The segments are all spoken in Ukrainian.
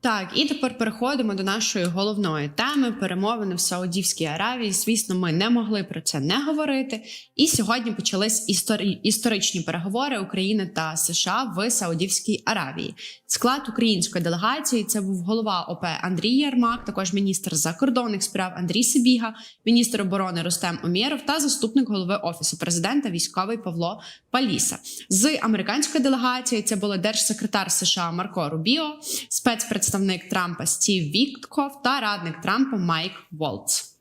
Так, і тепер переходимо до нашої головної теми перемовини в Саудівській Аравії. Звісно, ми не могли про це не говорити. І сьогодні почались історі... історичні переговори України та США в Саудівській Аравії. Склад української делегації це був голова ОП Андрій Ярмак, також міністр закордонних справ Андрій Сибіга, міністр оборони Рустем Омєров та заступник голови офісу президента військовий Павло Паліса. З американської делегації це були держсекретар США Марко Рубіо, спецпредставник Трампа Стів Вітков та радник Трампа Майк Волц.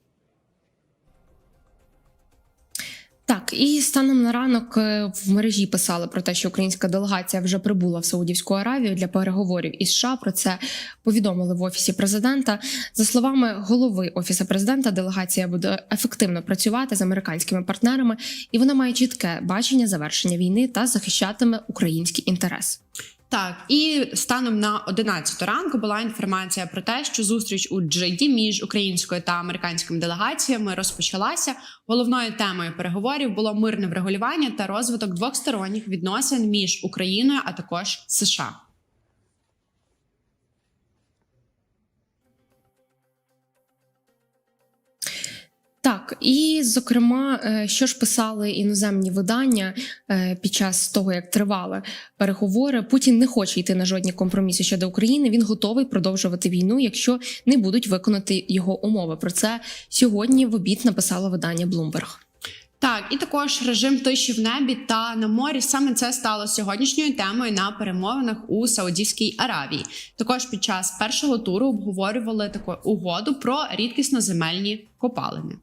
Так, і станом на ранок е, в мережі писали про те, що українська делегація вже прибула в Саудівську Аравію для переговорів із США. Про це повідомили в офісі президента. За словами голови офісу президента, делегація буде ефективно працювати з американськими партнерами, і вона має чітке бачення завершення війни та захищатиме український інтерес. Так, і станом на 11 ранку була інформація про те, що зустріч у Джиді між українською та американськими делегаціями розпочалася. Головною темою переговорів було мирне врегулювання та розвиток двосторонніх відносин між Україною а також США. Так, і зокрема, е, що ж писали іноземні видання е, під час того, як тривали переговори, Путін не хоче йти на жодні компроміси щодо України. Він готовий продовжувати війну, якщо не будуть виконати його умови. Про це сьогодні в обід написало видання Bloomberg. Так, і також режим тиші в небі та на морі. Саме це стало сьогоднішньою темою на перемовинах у Саудівській Аравії. Також під час першого туру обговорювали таку угоду про рідкісноземельні копалини.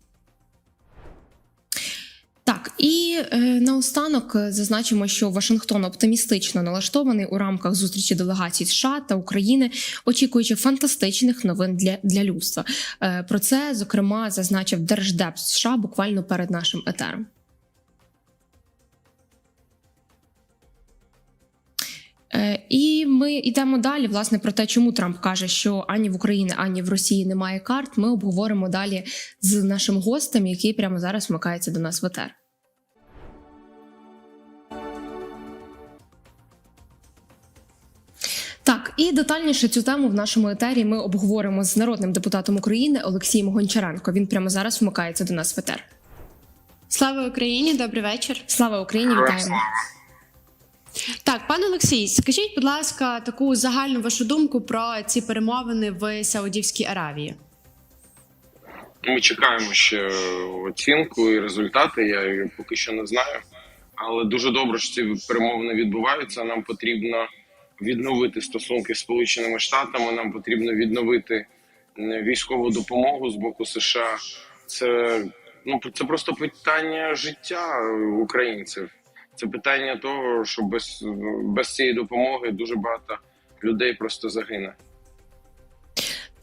І е, наостанок е, зазначимо, що Вашингтон оптимістично налаштований у рамках зустрічі делегацій США та України, очікуючи фантастичних новин для, для людства. Е, про це зокрема зазначив Держдеп США буквально перед нашим етером. Е, І ми йдемо далі. Власне про те, чому Трамп каже, що ані в Україні, ані в Росії немає карт. Ми обговоримо далі з нашим гостем, який прямо зараз вмикається до нас в етер. Детальніше цю тему в нашому етері ми обговоримо з народним депутатом України Олексієм Гончаренко. Він прямо зараз вмикається до нас в етер. Слава Україні! Добрий вечір. Слава Україні! Вітаємо! Так, пане Олексій, скажіть, будь ласка, таку загальну вашу думку про ці перемовини в Саудівській Аравії. Ми чекаємо ще оцінку і результати. Я її поки що не знаю. Але дуже добре, що ці перемовини відбуваються. Нам потрібно відновити стосунки з Сполученими Штатами. Нам потрібно відновити військову допомогу з боку США. Це ну це просто питання життя українців. Це питання того, що без, без цієї допомоги дуже багато людей просто загине.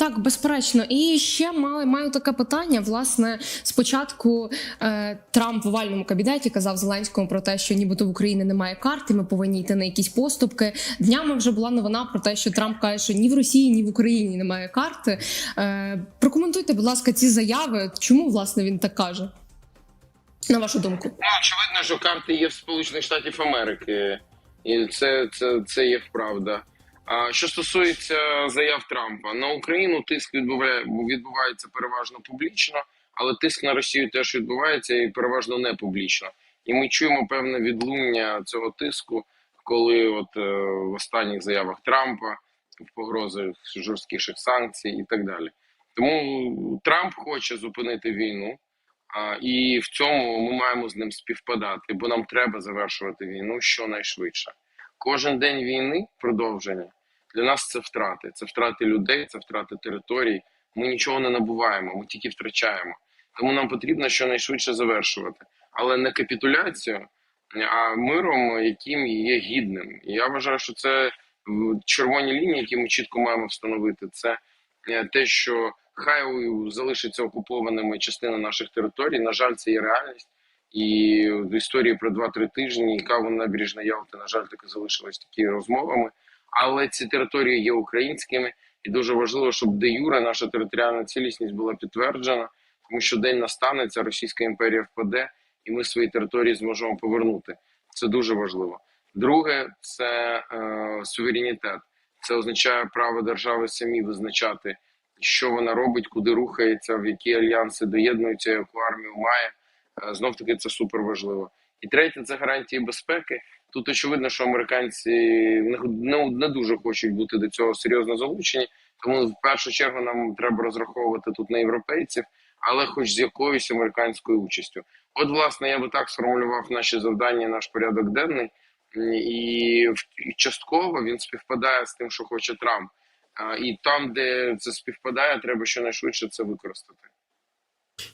Так, безперечно, і ще маю, маю таке питання. Власне, спочатку е, Трамп в овальному кабінеті казав Зеленському про те, що нібито в Україні немає карти, ми повинні йти на якісь поступки. Днями вже була новина про те, що Трамп каже, що ні в Росії, ні в Україні немає карти. Е, прокоментуйте, будь ласка, ці заяви. Чому власне він так каже? На вашу думку, Ну, очевидно, що карти є в Сполучених Штатів Америки, і це, це, це є вправда. Що стосується заяв Трампа на Україну, тиск відбуває відбувається переважно публічно, але тиск на Росію теж відбувається і переважно не публічно. І ми чуємо певне відлуння цього тиску, коли от е, в останніх заявах Трампа в погрози жорсткіших санкцій і так далі. Тому Трамп хоче зупинити війну. І в цьому ми маємо з ним співпадати, бо нам треба завершувати війну щонайшвидше. Кожен день війни продовження для нас це втрати. Це втрати людей, це втрати територій. Ми нічого не набуваємо, ми тільки втрачаємо. Тому нам потрібно щонайшвидше завершувати, але не капітуляцію, а миром, яким є гідним. І я вважаю, що це червоні лінії, які ми чітко маємо встановити. Це е, те, що хай залишиться окупованими частина наших територій. На жаль, це є реальність. І в історії про 2-3 тижні каву набережна Ялти, на жаль, таки залишились такі розмовами. Але ці території є українськими, і дуже важливо, щоб де юре наша територіальна цілісність була підтверджена, тому що день настане, ця Російська імперія впаде, і ми свої території зможемо повернути. Це дуже важливо. Друге, це е, суверенітет, Це означає право держави самі визначати, що вона робить, куди рухається, в які альянси доєднується, яку армію має. Знов таки це супер важливо. І третє це гарантії безпеки. Тут очевидно, що американці не, не, не дуже хочуть бути до цього серйозно залучені. Тому в першу чергу нам треба розраховувати тут на європейців, але хоч з якоюсь американською участю. От, власне, я би так сформулював наші завдання, наш порядок денний, і частково він співпадає з тим, що хоче Трамп. І там, де це співпадає, треба щонайшвидше це використати.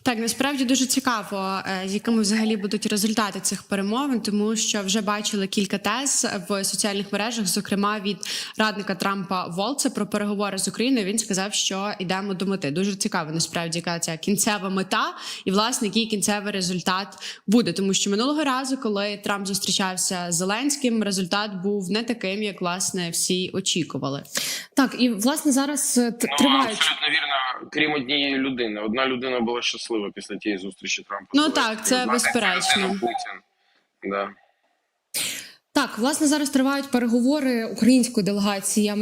Так, насправді дуже цікаво, е, з якими взагалі будуть результати цих перемовин, тому що вже бачили кілька тез в соціальних мережах, зокрема від радника Трампа Волца про переговори з Україною. Він сказав, що йдемо до мети. Дуже цікаво, насправді, яка ця кінцева мета, і власне який кінцевий результат буде. Тому що минулого разу, коли Трамп зустрічався з Зеленським, результат був не таким, як власне всі очікували. Так, і власне зараз е, Ну, тривають. абсолютно вірно, крім однієї людини. Одна людина була щаслива після тієї зустрічі Трампа. Ну так, це безперечно. Путін. Да. Так, власне, зараз тривають переговори української делегації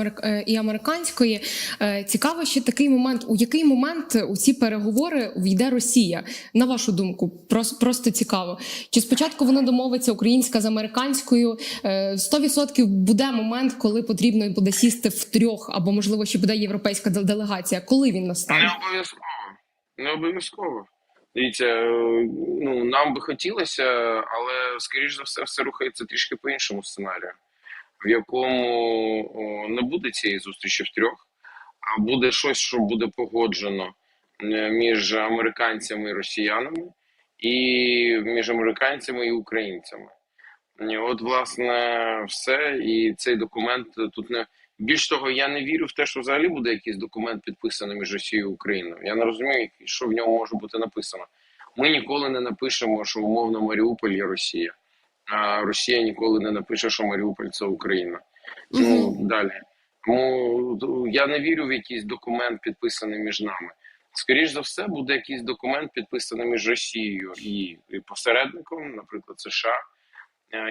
і е, американської. Е, Цікаво ще такий момент. У який момент у ці переговори війде Росія? На вашу думку, просто, просто цікаво. Чи спочатку вона домовиться українська з американською? Е, 100% буде момент, коли потрібно буде сісти в трьох, або можливо ще буде європейська делегація. Коли він Не настане? обов'язково. Не обов'язково. Дивіться, е, ну нам би хотілося, але скоріш за все, все рухається трішки по іншому сценарію, в якому не буде цієї зустрічі в трьох, а буде щось, що буде погоджено е, між американцями і росіянами, і між американцями і українцями. І От, власне, все. І цей документ тут не більш того, я не вірю в те, що взагалі буде якийсь документ підписаний між Росією і Україною. Я не розумію, що в ньому може бути написано. Ми ніколи не напишемо, що умовно Маріуполь є Росія, а Росія ніколи не напише, що Маріуполь це Україна. Ну далі. Тому я не вірю в якийсь документ, підписаний між нами. Скоріш за все, буде якийсь документ, підписаний між Росією і і посередником, наприклад, США, е,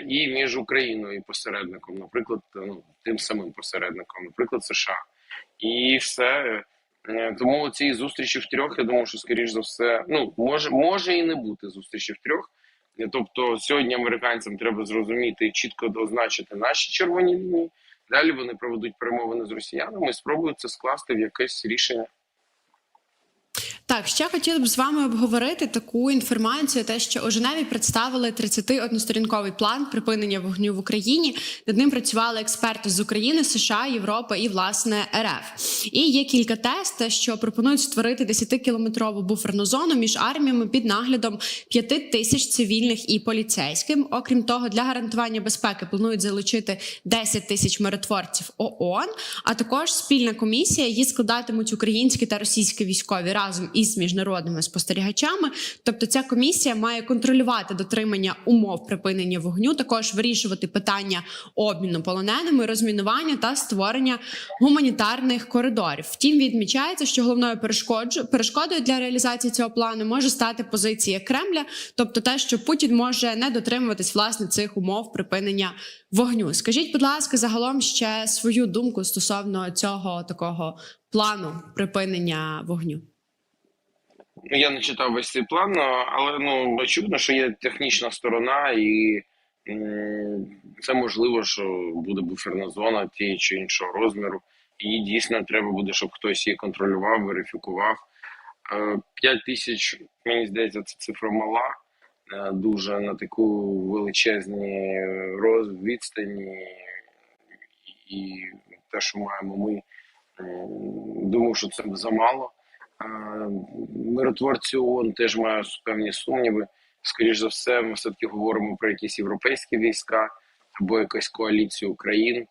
і між Україною і посередником, наприклад, ну, тим самим посередником, наприклад, США. І все. Е, Тому цієї зустрічі в трьох, я думаю, що скоріш за все, ну може, може і не бути зустрічі в трьох. Е, Тобто сьогодні американцям треба зрозуміти і чітко означити наші червоні лінії. Далі вони проведуть перемовини з росіянами і спробують це скласти в якесь рішення. Так, ще хотіли б з вами обговорити таку інформацію, те, що у Женеві представили 31-сторінковий план припинення вогню в Україні. Над ним працювали експерти з України, США, Європи і власне РФ. І є кілька тез, те, що пропонують створити 10-кілометрову буферну зону між арміями під наглядом 5 тисяч цивільних і поліцейським. Окрім того, для гарантування безпеки планують залучити 10 тисяч миротворців ООН, а також спільна комісія. Її складатимуть українські та російські військові разом із міжнародними спостерігачами. Тобто, ця комісія має контролювати дотримання умов припинення вогню, також вирішувати питання обміну полоненими, розмінування та створення гуманітарних коридорів. Втім, відмічається, що головною перешкодою для реалізації цього плану може стати позиція Кремля, тобто те, що Путін може не дотримуватись власне цих умов припинення вогню. Скажіть, будь ласка, загалом ще свою думку стосовно цього такого плану припинення вогню. Ну, я не читав весь цей план, але ну очевидно, що є технічна сторона, і це можливо, що буде буферна зона тієї чи іншого розміру. І дійсно треба буде, щоб хтось її контролював, верифікував. Е, П'ять тисяч, мені здається, це цифра мала, е, дуже на таку величезні роз відстані, і те, що маємо ми, м, думаю, що це замало. Миротворці ООН теж мають певні сумніви. Скоріше за все, ми все-таки говоримо про якісь європейські війська або якусь коаліцію країн,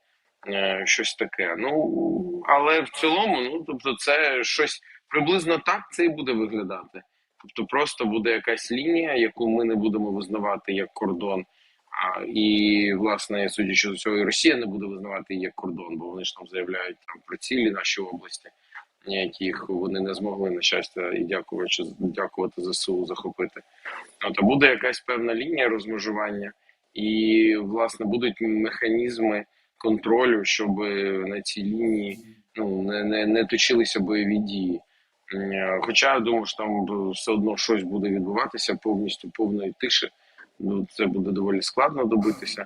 е, щось таке. Ну але в цілому, ну тобто, це щось приблизно так це і буде виглядати. Тобто, просто буде якась лінія, яку ми не будемо визнавати як кордон. А, і власне, судячи з цього, і Росія не буде визнавати її як кордон, бо вони ж там заявляють там про цілі наші області яких вони не змогли на щастя і дякувати дякувати ЗСУ захопити. А буде якась певна лінія розмежування, і власне будуть механізми контролю, щоб на цій лінії ну не, не, не точилися бойові дії. Е, Хоча я думаю, що там все одно щось буде відбуватися повністю повної тиші. Ну це буде доволі складно добитися.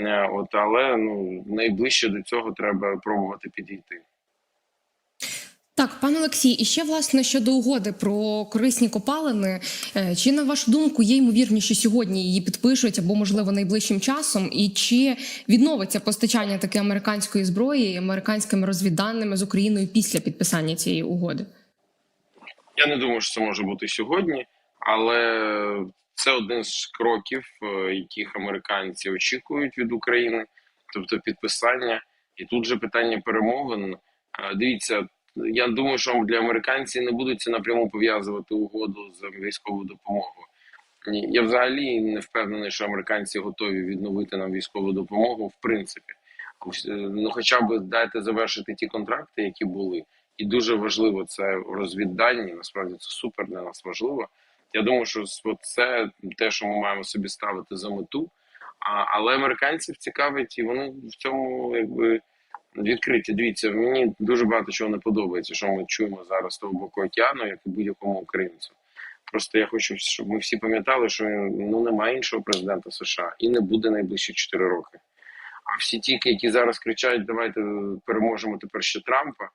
Е, От але ну найближче до цього треба пробувати підійти. Так, пане Олексій, і ще власне щодо угоди про корисні копалини. Е, Чи на вашу думку є ймовірність, що сьогодні її підпишуть або можливо найближчим часом? І чи відновиться постачання таки американської зброї американськими розвідданими з Україною після підписання цієї угоди? Я не думаю, що це може бути сьогодні, але це один з кроків, е, яких американці очікують від України, тобто підписання. І тут же питання перемовин. Е, Дивіться, я думаю, що для американців не будуть це напряму пов'язувати угоду з військовою допомогою. Ні, Я взагалі не впевнений, що американці готові відновити нам військову допомогу, в принципі. Е, Ну, хоча б дайте завершити ті контракти, які були. І дуже важливо це розвіддані. Насправді це супер для нас важливо. Я думаю, що це те, що ми маємо собі ставити за мету. А, але американців цікавить, і вони в цьому якби відкриті. Дивіться, мені дуже багато чого не подобається, що ми чуємо зараз з того боку океану, як і будь-якому українцю. Просто я хочу, щоб ми всі пам'ятали, що ну немає іншого президента США і не буде найближчі 4 роки. А всі ті, які зараз кричать, давайте переможемо тепер ще Трампа.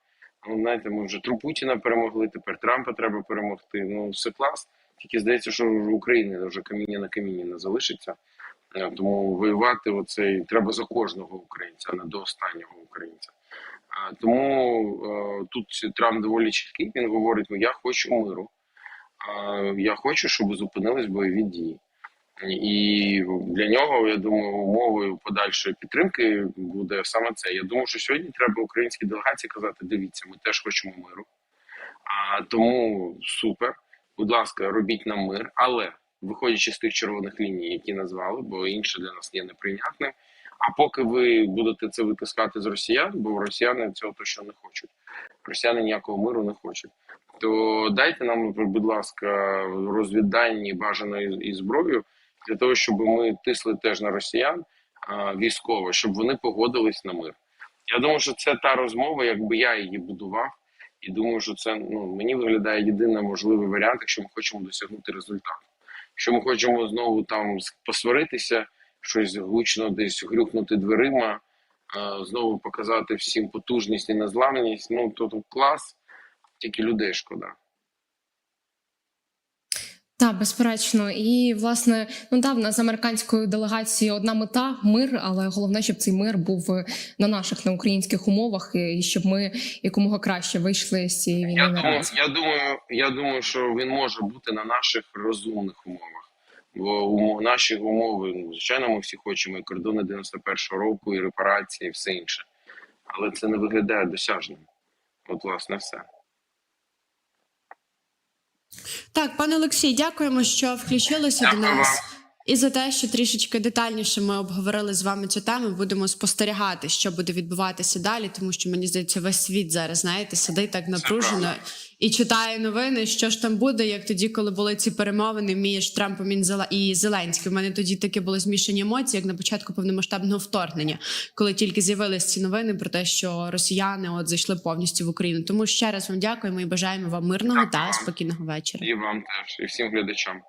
Ну, знаєте, ми вже тру Путіна перемогли, тепер Трампа треба перемогти. Ну, все клас. Тільки здається, що в Україні вже каміння на камінні не залишиться. Е, Тому воювати оцей треба за кожного українця, а не до останнього українця. Тому е, тут Трамп доволі чіткий. Він говорить: ну я хочу миру. Я хочу, щоб зупинились бойові дії. І для нього, я думаю, умовою подальшої підтримки буде саме це. Я думаю, що сьогодні треба українській делегації казати: дивіться, ми теж хочемо миру. А тому супер. Будь ласка, робіть нам мир, але виходячи з тих червоних ліній, які назвали, бо інше для нас є неприйнятним. А поки ви будете це витискати з росіян, бо росіяни цього точно не хочуть. Росіяни ніякого миру не хочуть. То дайте нам, будь ласка, розвіддані бажано і, і зброю для того, щоб ми тисли теж на росіян військово, щоб вони погодились на мир. Я думаю, що це та розмова, якби я її будував, і думаю, що це ну мені виглядає єдиний можливий варіант, якщо ми хочемо досягнути результату. Якщо ми хочемо знову там посваритися, щось гучно десь грюкнути дверима, знову показати всім потужність і незламність, ну то то клас, тільки людей шкода. Так, безперечно, і власне, ну да, в нас з американською делегацією одна мета мир, але головне, щоб цей мир був е, на наших на українських умовах, і щоб ми якомога краще вийшли з цієї війни Я думаю, я думаю, я думаю, що він може бути на наших розумних умовах. Бо умов, наші умови, ну, звичайно, ми всі хочемо і кордони 91-го року, і репарації, і все інше. Але це не виглядає досяжним. От, власне, все. Так, пане Олексій, дякуємо, що включилися до нас. І за те, що трішечки детальніше ми обговорили з вами цю тему, будемо спостерігати, що буде відбуватися далі, тому що мені здається, весь світ зараз знаєте сидить так напружено і читає новини. Що ж там буде, як тоді, коли були ці перемовини між Трампом і Зеленським. У мене тоді такі були змішані емоції, як на початку повномасштабного вторгнення, коли тільки з'явились ці новини про те, що росіяни от зайшли повністю в Україну. Тому ще раз вам дякуємо і бажаємо вам мирного Дякую та спокійного вечора. І вам теж, і всім глядачам.